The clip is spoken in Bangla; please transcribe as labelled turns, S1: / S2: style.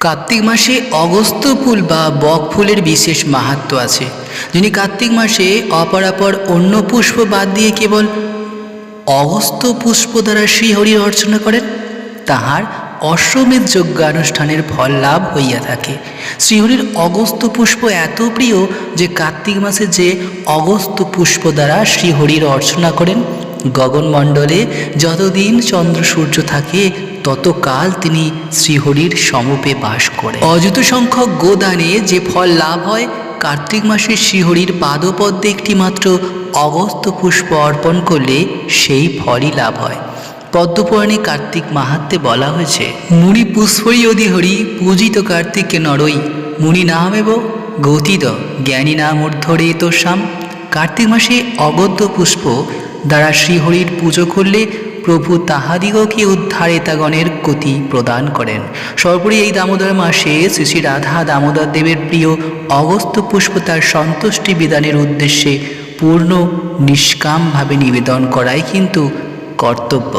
S1: কার্তিক মাসে অগস্ত্য ফুল বা বক ফুলের বিশেষ মাহাত্ম আছে, যিনি কার্তিক মাসে অপরাপর অন্য পুষ্প বাদ দিয়ে কেবল অগস্ত্য পুষ্প দ্বারা শ্রীহরির অর্চনা করেন, তাহার অশ্বমেধ যজ্ঞানুষ্ঠানের ফল লাভ হইয়া থাকে। শ্রীহরির অগস্ত্য পুষ্প এত প্রিয় যে কার্তিক মাসে যে অগস্ত্য পুষ্প দ্বারা শ্রীহরির অর্চনা করেন গগনমণ্ডলে যতদিন চন্দ্র সূর্য থাকে, ততকাল তিনি শ্রীহরির সমপে বাস করে অযুত সংখ্যক গোদানে যে ফল লাভ হয়, কার্তিক মাসে শ্রীহরির পাদপদ্মে একটি মাত্র অগস্ত পুষ্প অর্পণ করলে সেই ফলই লাভ হয়। পদ্মপুরাণে কার্তিক মাহাত্মে বলা হয়েছে, মুনি পুষ্পই অধি হরি, পূজিত কার্তিকে নরই। মুনি নাম নামেব গতিদ জ্ঞানী নাম ঊর্ধ্বরে তোষাম কার্তিক মাসে অগদ্য পুষ্প দ্বারা শ্রীহরির পুজো করলে প্রভু তাহাদিগকে উদ্ধারেতাগণের গতি প্রদান করেন। সর্বোপরি এই দামোদর মাসে শ্রী শ্রী রাধা দামোদর দেবের প্রিয় অগস্ত পুষ্প তার সন্তুষ্টি বিধানের উদ্দেশ্যে পূর্ণ নিষ্কামভাবে নিবেদন করাই কিন্তু কর্তব্য।